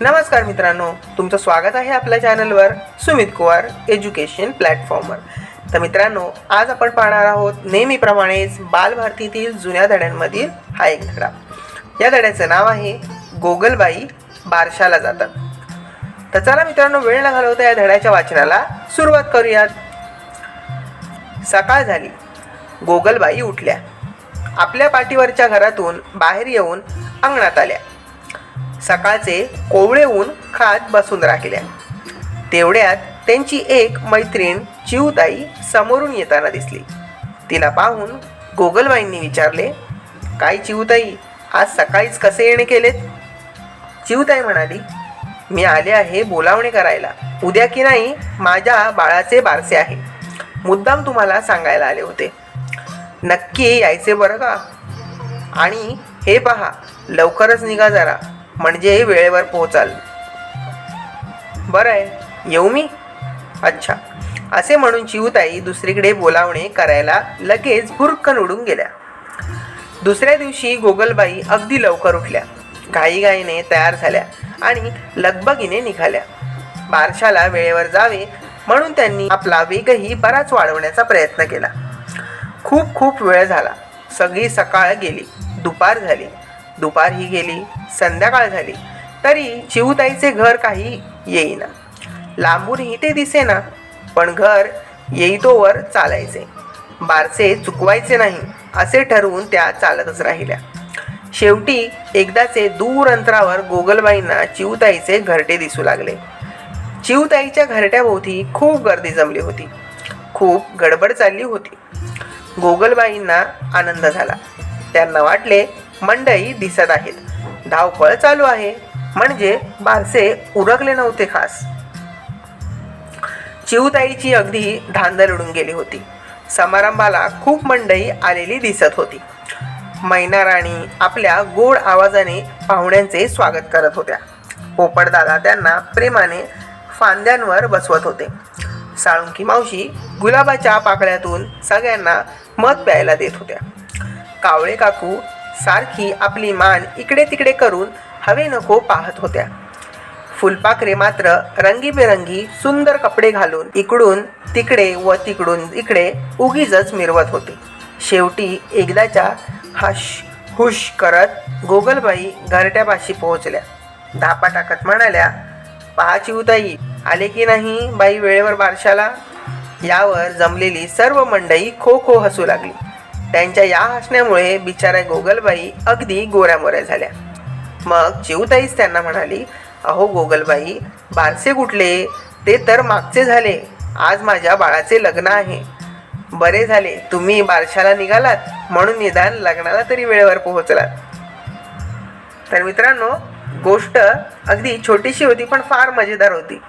नमस्कार मित्रांनो तुमचं स्वागत आहे आपल्या चॅनलवर सुमित कुवार एज्युकेशन प्लॅटफॉर्मवर. तर मित्रांनो आज आपण पाहणार आहोत नेहमीप्रमाणेच बालभारतीतील जुन्या धड्यांमधील हा एक धडा. या धड्याचं नाव आहे गोगलबाई बारशाला जातात. तर चला मित्रांनो वेळ न घालवता या धड्याच्या वाचनाला सुरुवात करूयात. सकाळ झाली. गोगलबाई उठल्या. आपल्या पाठीवरच्या घरातून बाहेर येऊन अंगणात आल्या. सकाळचे कोवळे ऊन खात बसून राहिल्या. तेवढ्यात त्यांची एक मैत्रीण चिवताई समोरून येताना दिसली. तिला पाहून गोगलबाईंनी विचारले काय चिवताई आज सकाळीच कसे येणे केलेत? चिवताई म्हणाली मी आले आहे बोलावणे करायला. उद्या की नाही माझ्या बाळाचे बारसे आहे. मुद्दाम तुम्हाला सांगायला आले होते. नक्की यायचे बरं का? आणि हे पहा लवकरच निघा जरा. म्हणजे वेळेवर पोहोचाल. बरं आहे येऊ मी? अच्छा. असे म्हणून चिवताई दुसरीकडे बोलावणे करायला लगेच भुरकन उडून गेल्या. दुसऱ्या दिवशी गोगलबाई अगदी लवकर उठल्या. घाईघाईने तयार झाल्या आणि लगबगीने निघाल्या. बारशाला वेळेवर जावे म्हणून त्यांनी आपला वेगही बराच वाढवण्याचा प्रयत्न केला. खूप खूप वेळ झाला. सगळी सकाळ गेली. दुपार झाली. दुपार ही गेली संध्याकाळ झाली तरी शिवताईचे घर काही येईना. लांबूनही ते दिसेना पण घर येईतोवर चालायचे. बारसे चुकवायचे नाही असे ठरवून त्या चालतच राहिल्या. शेवटी एकदाचे दूर अंतरावर गोगलबाईंना चिवताईचे घरटे दिसू लागले. चिवताईच्या घरट्याभोवती खूप गर्दी जमली होती. खूप गडबड चालली होती. गोगलबाईंना आनंद झाला. त्यांना वाटले मंडई दिसत आहेत. धावपळ चालू आहे. म्हणजे बारसे उरकले नव्हते खास. चिवताईची अगदी धांदल उडून गेली होती. समारंभाला खूप मंडई आलेली दिसत होती. मैना राणी आपल्या गोड आवाजाने पाहुण्यांचे स्वागत करत होत्या. पोपटदादा त्यांना प्रेमाने फांद्यांवर बसवत होते. साळुंकी मावशी गुलाबाच्या पाकळ्यातून सगळ्यांना मध प्यायला देत होत्या. कावळे काकू सारखी आपली मान इकडे तिकडे करून हवे नको पाहत होत्या. फुलपाखरे मात्र रंगीबेरंगी सुंदर कपडे घालून इकडून तिकडे व तिकडून इकडे उगीजच मिरवत होते. शेवटी एकदाच्या हश हुश करत गोगलबाई घरट्यापाशी पोहोचल्या. धापा टाकत म्हणाल्या पहा चिवताई आले की नाही बाई वेळेवर बारशाला? यावर जमलेली सर्व मंडई खो खो हसू लागली. त्यांच्या या हसण्यामुळे बिचाऱ्या गोगलबाई अगदी गोऱ्यामोऱ्या झाल्या. मग चिवताईच त्यांना म्हणाली अहो गोगलबाई बारसे कुठले? ते तर मागचे झाले. आज माझ्या बाळाचे लग्न आहे. बरे झाले. तुम्ही बारशाला निघालात. म्हणून निदान लग्नाला तरी वेळेवर पोहोचलात. तर मित्रांनो गोष्ट अगदी छोटीशी होती पण फार मजेदार होती.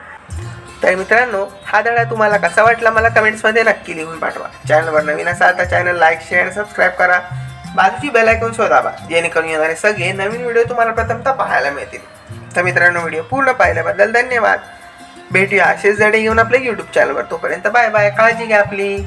तर मित्रांनो हा धडा तुम्हाला कसा वाटला मला कमेंट्समध्ये नक्की लिहून पाठवा. चॅनलवर नवीन असाल तर चॅनल लाईक शेअर आणि सबस्क्राईब करा. बाजूची बेल आयकॉन शोधावा जेणेकरून येणारे सगळे नवीन व्हिडिओ तुम्हाला प्रथमतः पाहायला मिळतील. तर मित्रांनो व्हिडिओ पूर्ण पाहिल्याबद्दल धन्यवाद. भेटूया असेच धडे घेऊन आपल्या यूट्यूब चॅनलवर तोपर्यंत बाय बाय काळजी घ्या आपली.